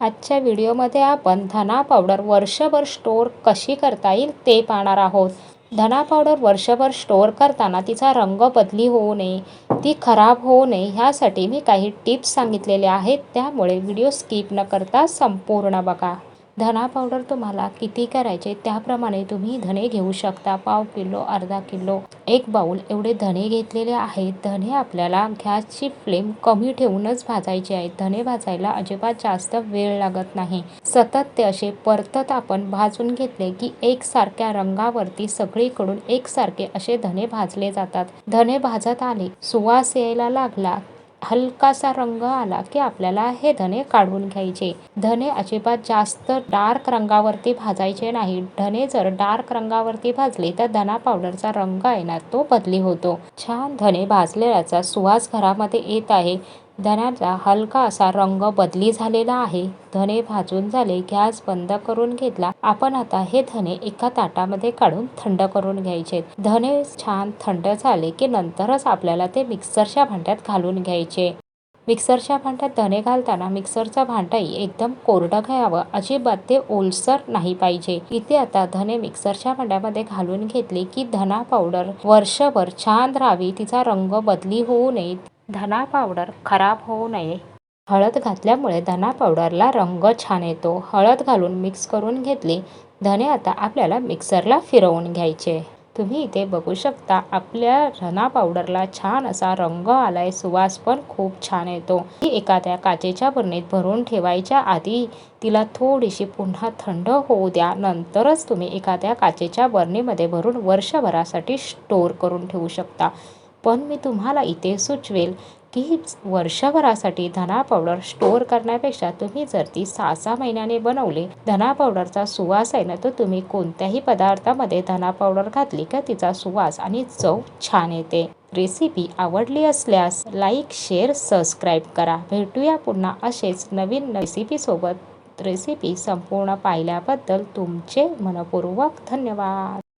आजच्या व्हिडिओमध्ये आपण धना पावडर वर्षभर स्टोअर कशी करता येईल ते पाहणार आहोत. धना पावडर वर्षभर स्टोअर करताना तिचा रंग बदली होऊ नये ती खराब होऊ नये ह्यासाठी मी काही टिप्स सांगितलेले आहेत त्यामुळे व्हिडिओ स्किप न करता संपूर्ण बघा. धना पावडर तुम्हाला किती करायचे त्याप्रमाणे तुम्ही धने घेऊ शकता. पाव किलो अर्धा किलो एक बाऊल एवढे धने घेतलेले आहेत. धने आपल्याला गॅसची फ्लेम कमी ठेवूनच भाजायचे आहेत धने भाजायला अजिबात जास्त वेळ लागत नाही. सतत ते असे परतत आपण भाजून घेतले की एकसारख्या रंगावरती सगळीकडून एकसारखे असे धने भाजले जातात. धने भाजत आले सुवास यायला लागला हलकासा रंग आला की आपल्याला हे धने काढून घ्यायचे. धने अजिबात जास्त डार्क रंगावरती भाजायचे नाही. धने जर डार्क रंगावरती भाजले तर धना पावडरचा रंग आहे ना तो बदली होतो. छान धने भाजलेल्याचा सुवास घरामध्ये येत आहे. धनाचा हलका असा रंग बदली झालेला आहे. धने भाजून झाले गॅस बंद करून घेतला. आपण आता हे धने एका ताटामध्ये काढून थंड करून घ्यायचे. धने छान थंड झाले की नंतरच आपल्याला ते मिक्सरच्या भांड्यात घालून घ्यायचे. मिक्सरच्या भांड्यात धने घालताना मिक्सरचा भांडाही एकदम कोरडं घ्यावं. अजिबात ते ओलसर नाही पाहिजे. इथे आता धने मिक्सरच्या भांड्यामध्ये घालून घेतले की धना पावडर. वर्षभर छान राहावी तिचा रंग बदली होऊ नये. धना पावडर खराब होऊ नये. हळद घातल्यामुळे धना पावडरला रंग छान येतो. हळद घालून मिक्स करून घेतले धने आता आपल्याला मिक्सरला फिरवून घ्यायचे. तुम्ही इथे बघू शकता आपल्या धना पावडरला छान असा रंग आलाय सुवास पण खूप छान येतो. ही एखाद्या काचेच्या बरणीत भरून ठेवायच्या आधी तिला थोडीशी पुन्हा थंड होऊ द्या. नंतरच तुम्ही एखाद्या काचेच्या बरणीमध्ये भरून वर्षभरासाठी स्टोअर करून ठेवू शकता. पण मी तुम्हाला इथे सुचवेल की वर्षभरासाठी धना पावडर स्टोअर करण्यापेक्षा तुम्ही जर ती सहा सहा महिन्याने बनवले धना पावडरचा सुवास आहे ना तो तुम्ही कोणत्याही पदार्थामध्ये धना पावडर घातली का तिचा सुवास आणि चव छान येते. रेसिपी आवडली असल्यास लाईक शेअर सबस्क्राईब करा. भेटूया पुन्हा असेच नवीन रेसिपीसोबत रेसिपी संपूर्ण पाहिल्याबद्दल तुमचे मनपूर्वक धन्यवाद.